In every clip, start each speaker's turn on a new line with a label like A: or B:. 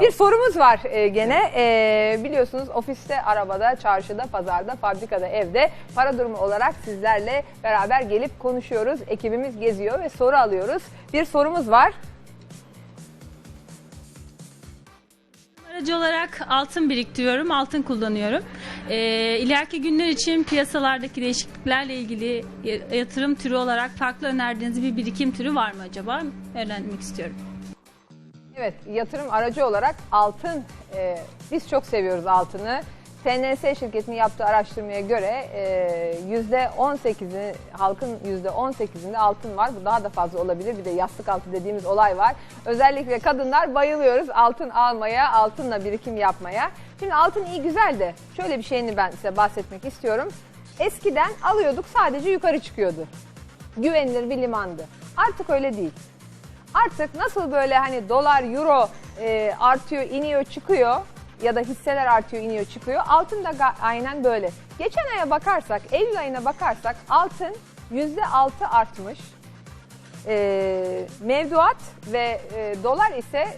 A: Bir sorumuz var e, gene. E, biliyorsunuz ofiste, arabada, çarşıda, pazarda, fabrikada, evde para durumu olarak sizlerle beraber gelip konuşuyoruz. Ekibimiz geziyor ve soru alıyoruz. Bir sorumuz var.
B: Aracı olarak altın biriktiriyorum, altın kullanıyorum. Ee, ileriki günler için piyasalardaki değişikliklerle ilgili yatırım türü olarak farklı önerdiğiniz bir birikim türü var mı acaba? Öğrenmek istiyorum.
A: Evet, yatırım aracı olarak altın, e, biz çok seviyoruz altını. TNS şirketinin yaptığı araştırmaya göre e, %18'i, halkın %18'inde altın var. Bu daha da fazla olabilir. Bir de yastık altı dediğimiz olay var. Özellikle kadınlar bayılıyoruz altın almaya, altınla birikim yapmaya. Şimdi altın iyi güzel de şöyle bir şeyini ben size bahsetmek istiyorum. Eskiden alıyorduk sadece yukarı çıkıyordu. Güvenilir bir limandı. Artık öyle değil. Artık nasıl böyle hani dolar, euro e, artıyor, iniyor, çıkıyor ya da hisseler artıyor, iniyor, çıkıyor. Altın da aynen böyle. Geçen aya bakarsak, Eylül ayına bakarsak altın %6 artmış. E, mevduat ve e, dolar ise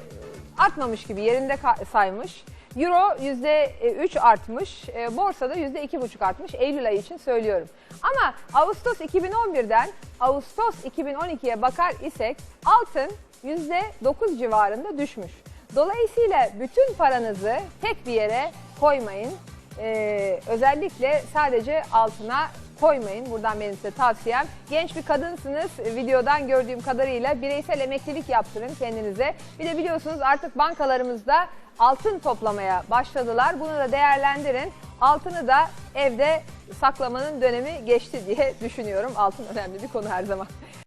A: artmamış gibi yerinde saymış. Euro %3 artmış, e, borsada %2,5 artmış Eylül ayı için söylüyorum. Ama Ağustos 2011'den Ağustos 2012'ye bakar isek altın %9 civarında düşmüş. Dolayısıyla bütün paranızı tek bir yere koymayın. Ee, özellikle sadece altına koymayın. Buradan benim size tavsiyem. Genç bir kadınsınız. Videodan gördüğüm kadarıyla bireysel emeklilik yaptırın kendinize. Bir de biliyorsunuz artık bankalarımızda altın toplamaya başladılar. Bunu da değerlendirin. Altını da evde saklamanın dönemi geçti diye düşünüyorum. Altın önemli bir konu her zaman.